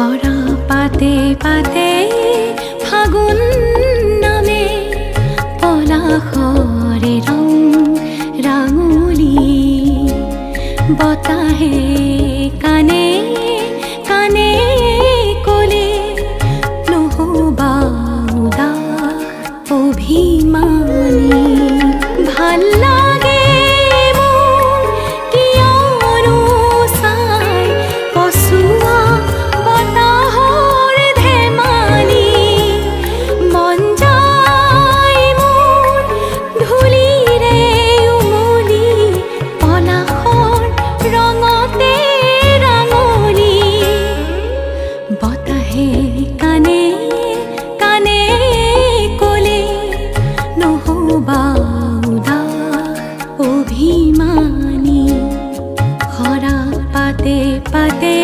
ঝরা পাতে পাতে ফাগুন নামে পলাশরে রং রাঙুলি বতাহে কানে কানে কলে নহবা উদা অভিমান। মানে খরা পাতে পাতে